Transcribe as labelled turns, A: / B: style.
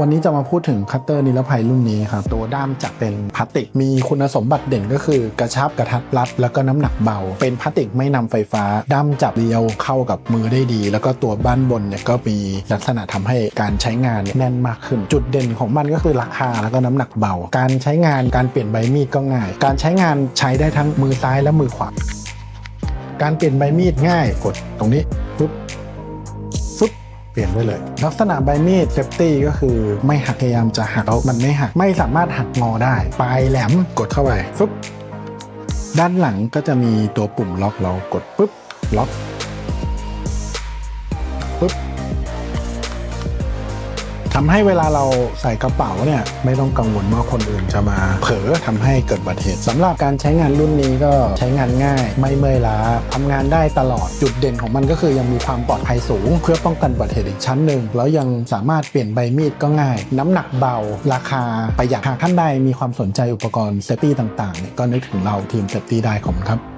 A: วันนี้จะมาพูดถึงคัตเตอร์นิรภัยรุ่นนี้ครับตัวด้ามจับเป็นพลาสติก มีคุณสมบัติเด่นก็คือกระชับกระทัดรัด แล้วก็น้ำหนักเบา เป็นพลาสติกไม่นำไฟฟ้า ด้ามจับเรียวเข้ากับมือได้ดี แล้วก็ตัวบ้านบนเนี่ยก็มีลักษณะทำให้การใช้งานเนี่ยแน่นมากขึ้น จุดเด่นของมันก็คือราคาแล้วก็น้ำหนักเบา การใช้งานการเปลี่ยนใบมีดก็ง่าย การใช้งานใช้ได้ทั้งมือซ้ายและมือขวา การเปลี่ยนใบมีดง่ายกดตรงนี้ปุ๊บ เปลี่ยนได้เลย ลักษณะใบมีดเซฟตี้ก็คือไม่หักพยายามจะหักแล้วมันไม่หักไม่สามารถหักงอได้ ปลายแหลมกดเข้าไปฟึบด้านหลังก็จะมีตัวปุ่มล็อกเรากดปุ๊บล็อกปุ๊บ ทำให้เวลาเราใส่กระเป๋าเนี่ยไม่ต้องกังวลว่าคนอื่นจะมาเผลอทำให้เกิดอุบัติเหตุสำหรับการใช้งานรุ่นนี้ก็ใช้งานง่าย ไม่เมื่อยล้าทำงานได้ตลอดจุดเด่นของมันก็คือยังมีความปลอดภัยสูง เพื่อป้องกันอุบัติเหตุอีกชั้นหนึ่งแล้วยังสามารถเปลี่ยนใบมีดก็ง่าย น้ำหนักเบา ราคาประหยัดหากท่านใดมีความสนใจอุปกรณ์เซฟตี้ต่างๆเนี่ยก็นึกถึงเราทีมเซฟตี้ได้ขอบคุณครับ